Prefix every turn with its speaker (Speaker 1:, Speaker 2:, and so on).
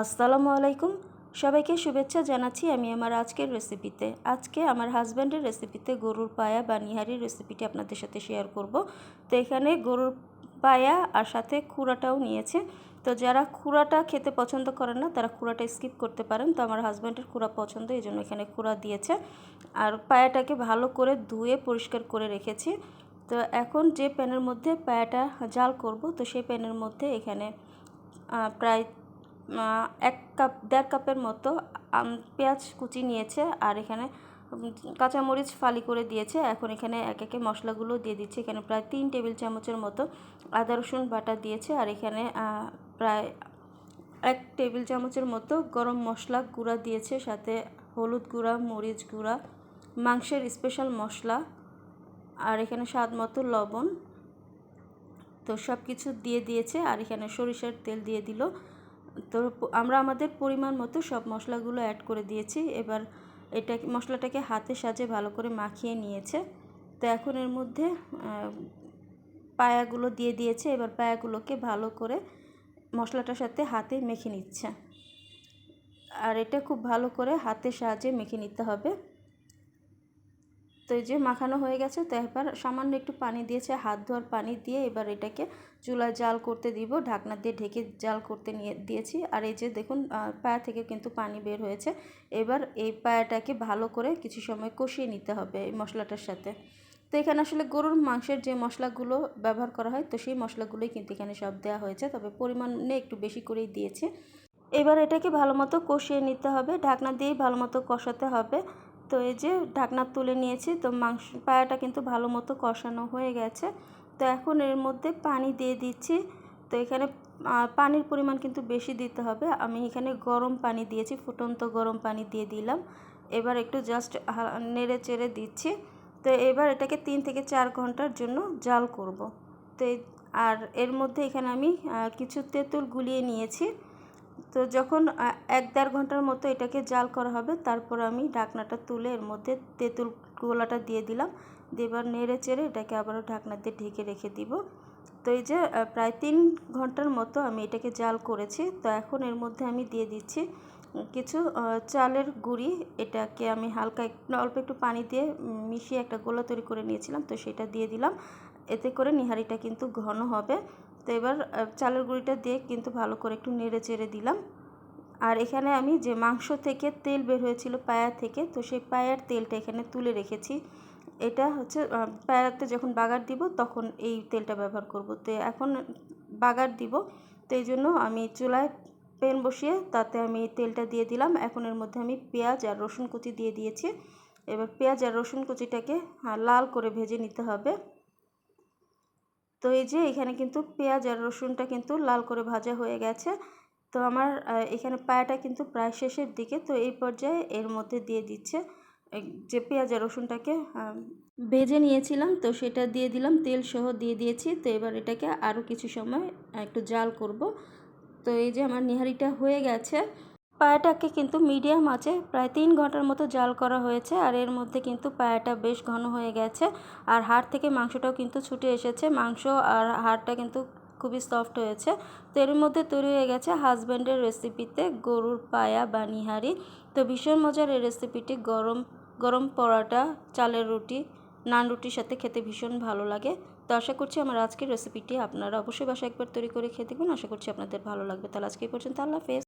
Speaker 1: আসসালামু আলাইকুম। সবাইকে শুভেচ্ছা জানাচ্ছি আমি আমার আজকের রেসিপিতে আজকে আমার হাজব্যান্ডের রেসিপিতে গরুর পায়া বা নিহারির রেসিপিটি আপনাদের সাথে শেয়ার করব। তো এখানে গরুর পায়া আর সাথে খুঁড়াটাও নিয়েছে। তো যারা খুঁড়াটা খেতে পছন্দ করেন না, তারা খুঁড়াটা স্কিপ করতে পারেন। তো আমার হাজব্যান্ডের খুঁড়া পছন্দ, এই জন্য এখানে খুঁড়া দিয়েছে। আর পায়াটাকে ভালো করে ধুয়ে পরিষ্কার করে রেখেছি। তো এখন যে প্যানের মধ্যে পায়াটা জাল করব, তো সেই প্যানের মধ্যে এখানে প্রায় এক কাপ, দেড় কাপের মতো পেঁয়াজ কুচি নিয়েছে আর এখানে কাঁচামরিচ ফালি করে দিয়েছে। এখন এখানে এক একে মশলাগুলো দিয়ে দিচ্ছে। এখানে প্রায় তিন টেবিল চামচের মতো আদা, রসুন বাটা দিয়েছে। আর এখানে প্রায় এক টেবিল চামচের মতো গরম মশলা গুঁড়া দিয়েছে। সাথে হলুদ গুঁড়া, মরিচ গুঁড়া, মাংসের স্পেশাল মশলা আর এখানে স্বাদ মতো লবণ। তো সব কিছু দিয়ে দিয়েছে। আর এখানে সরিষার তেল দিয়ে দিল। তো আমরা আমাদের পরিমাণ মতো সব মশলাগুলো অ্যাড করে দিয়েছি। এবার এটা মশলাটাকে হাতে সাজে ভালো করে মাখিয়ে নিয়েছে। তো এখন এর মধ্যে পায়াগুলো দিয়ে দিয়েছে। এবার পায়াগুলোকে ভালো করে মশলাটার সাথে হাতে মেখে নিচ্ছে। আর এটা খুব ভালো করে হাতের সাহায্যে মেখে নিতে হবে। তো এই যে মাখানো হয়ে গেছে, তো এবার সামান্য একটু পানি দিয়েছে, হাত ধোয়ার পানি দিয়ে এবার এটাকে চুলায় জাল করতে দিব, ঢাকনা দিয়ে ঢেকে জাল করতে নিয়ে দিয়েছি। আর এই যে দেখুন পায়া থেকে কিন্তু পানি বের হয়েছে। এবার এই পায়াটাকে ভালো করে কিছু সময় কষিয়ে নিতে হবে এই মশলাটার সাথে। তো এখানে আসলে গরুর মাংসের যে মশলাগুলো ব্যবহার করা হয়, তো সেই মশলাগুলোই কিন্তু এখানে সব দেওয়া হয়েছে, তবে পরিমাণে একটু বেশি করেই দিয়েছে। এবার এটাকে ভালো মতো কষিয়ে নিতে হবে, ঢাকনা দিয়েই ভালো মতো কষাতে হবে। তো এই যে ঢাকনা তুলে নিয়েছি, তো মাংস পায়াটা কিন্তু ভালো মতো কষানো হয়ে গেছে। তো এখন এর মধ্যে পানি দিয়ে দিচ্ছি। তো এখানে পানির পরিমাণ কিন্তু বেশি দিতে হবে। আমি এখানে গরম পানি দিয়েছি, ফুটন্ত গরম পানি দিয়ে দিলাম। এবার একটু জাস্ট নেড়ে চেড়ে দিচ্ছি। তো এবার এটাকে তিন থেকে চার ঘণ্টার জন্য জাল করব। তো আর এর মধ্যে এখানে আমি কিছু তেঁতুল গুলিয়ে নিয়েছি। তো যখন এক দেড় ঘণ্টার মতো এটাকে জাল করা হবে, তারপর আমি ঢাকনাটা তুলে এর মধ্যে তেঁতুল গোলাটা দিয়ে দিলাম। দেবার নেড়ে চেড়ে এটাকে আবারও ঢাকনা দিয়ে ঢেকে রেখে দিব। তো এই যে প্রায় তিন ঘণ্টার মতো আমি এটাকে জাল করেছি। তো এখন এর মধ্যে আমি দিয়ে দিচ্ছি কিছু চালের গুঁড়ি। এটাকে আমি হালকা অল্প একটু পানি দিয়ে মিশিয়ে একটা গোলা তৈরি করে নিয়েছিলাম। তো সেটা দিয়ে দিলাম। এতে করে নিহারিটা কিন্তু ঘন হবে। তো এবার চালের গুঁড়িটা দিয়ে কিন্তু ভালো করে একটু নেড়ে চেড়ে দিলাম। আর এখানে আমি যে মাংস থেকে তেল বের হয়েছিল পায়া থেকে, তো সেই পায়ার তেলটা এখানে তুলে রেখেছি। এটা হচ্ছে পায়াতে যখন বাগার দিব তখন এই তেলটা ব্যবহার করব। তো এখন বাগার দিব, তো এই জন্য আমি চুলায় প্যান বসিয়ে তাতে আমি তেলটা দিয়ে দিলাম। এখন এর মধ্যে আমি পেঁয়াজ আর রসুন কুচি দিয়ে দিয়েছি। এবার পেঁয়াজ আর রসুন কুচিটাকে লাল করে ভেজে নিতে হবে। তো এই যে এখানে কিন্তু পেঁয়াজ আর রসুনটা কিন্তু লাল করে ভাজা হয়ে গেছে। তো আমার এখানে পায়াটা কিন্তু প্রায় শেষের দিকে। তো এই পর্যায়ে এর মধ্যে দিয়ে দিচ্ছে যে পেঁয়াজ আর রসুনটাকে ভেজে নিয়েছিলাম। তো সেটা দিয়ে দিলাম, তেল সহ দিয়ে দিয়েছি। তো এবার এটাকে আরও কিছু সময় একটু জাল করব। তো এই যে আমার নিহারিটা হয়ে গেছে। পায়াটাকে কিন্তু মিডিয়াম আছে প্রায় তিন ঘণ্টার মতো জাল করা হয়েছে আর এর মধ্যে কিন্তু পায়াটা বেশ ঘন হয়ে গেছে আর হাড় থেকে মাংসটাও কিন্তু ছুটে এসেছে। মাংস আর হাড়টা কিন্তু খুবই সফট হয়েছে। তো এর মধ্যে তৈরি হয়ে গেছে হাজব্যান্ডের রেসিপিতে গরুর পায়া বা নিহারি। তো ভীষণ মজার এই রেসিপিটি গরম গরম পরোটা, চালের রুটি, নান রুটির সাথে খেতে ভীষণ ভালো লাগে। তো আশা করছি আমার আজকের রেসিপিটি আপনারা অবশ্যই বাসায় একবার তৈরি করে খেয়ে দেখবেন। আশা করছি আপনাদের ভালো লাগবে। তাহলে আজকে পর্যন্ত আল্লাহ হাফেজ।